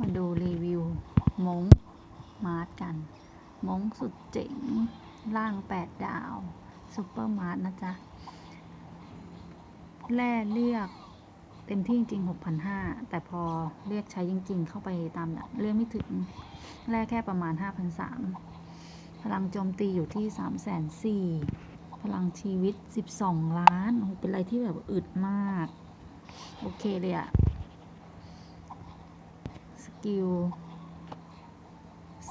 มาดูรีวิวมงมาร์ทกัน มงสุดเจ๋ง ล่างแปดดาวซุปเปอร์มาร์ทนะจ๊ะ แร่เรียกเต็มที่จริงๆ6,500 แต่พอเรียกใช้จริง ๆ เข้าไปตามเรียกไม่ถึง แร่แค่ประมาณ 5,300 พลังโจมตีอยู่ที่ 3,400พลังชีวิต 12 ล้านโอ้เป็นอะไรที่แบบอึดมาก โอเคเลยอะ กิล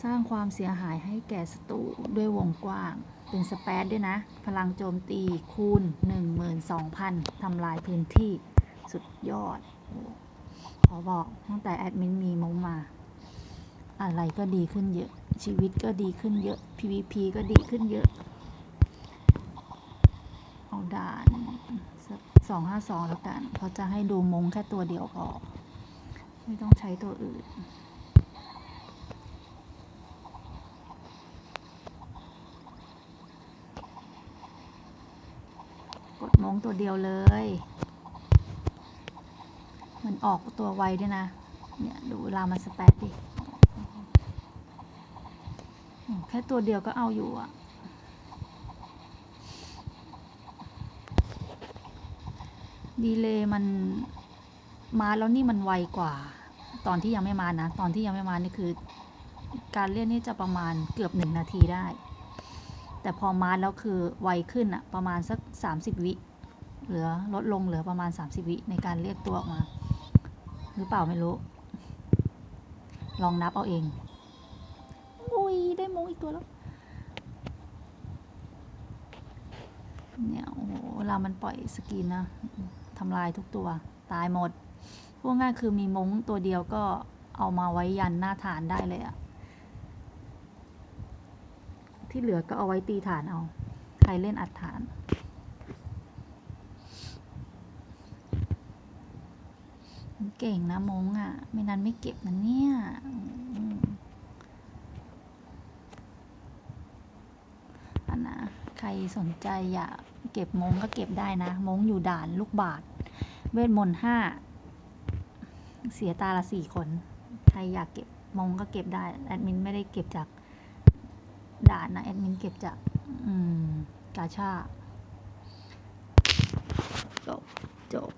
สร้างความเสียหายให้แก่ศัตรูด้วยวงกว้าง เป็นสเปซด้วยนะ พลังโจมตีคูณ 12,000 ทำลายพื้นที่สุดยอด ขอบอกตั้งแต่แอดมินมีมงมา อะไรก็ดีขึ้นเยอะ ชีวิตก็ดีขึ้นเยอะ PVP ก็ดีขึ้นเยอะเอาด่านสักสองห้าสองแล้วกันเขาจะให้ดูมงแค่ตัวเดียวพอ ไม่ต้องใช้ตัวอื่น กดมงตัวเดียวเลย มันออกตัวไวด้วยนะ เนี่ย ดูเวลามันสแปดดิ แค่ตัวเดียวก็เอาอยู่อะดีเลย์มัน มาแล้วนี่มันไวกว่า ตอนที่ยังไม่มานะ ตอนที่ยังไม่มานี่คือ การเล่นนี่จะประมาณเกือบหนึ่งนาทีได้ แต่พอมาแล้วคือไวขึ้นอะประมาณสักสามสิบวิเหลือลดลงเหลือประมาณ30วิในการเรียกตัวออกมา หรือเปล่าไม่รู้ ลองนับเอาเองอุ้ยได้มงอีกตัวแล้วเนี่ยโอ้โหเวลามันปล่อยสกินนะทำลายทุกตัว ตายหมด พวกง่ายคือมีมงตัวเดียวก็เอามาไว้ยันหน้าฐานได้เลยอะที่เหลือก็เอาไว้ตีฐานเอา ใครเล่นอัดฐาน มันเก่งนะมงอะ ไม่นั้นไม่เก็บนะเนี่ยอันนะใครสนใจอยากเก็บมงก็เก็บได้นะ มงอยู่ด่านลูกบาท เวทมนต์ห้า เสียตาละสี่คน ใครอยากเก็บมงก็เก็บได้ แอดมินไม่ได้เก็บจากด่านนะ แอดมินเก็บจากอืมกาชาจบจบ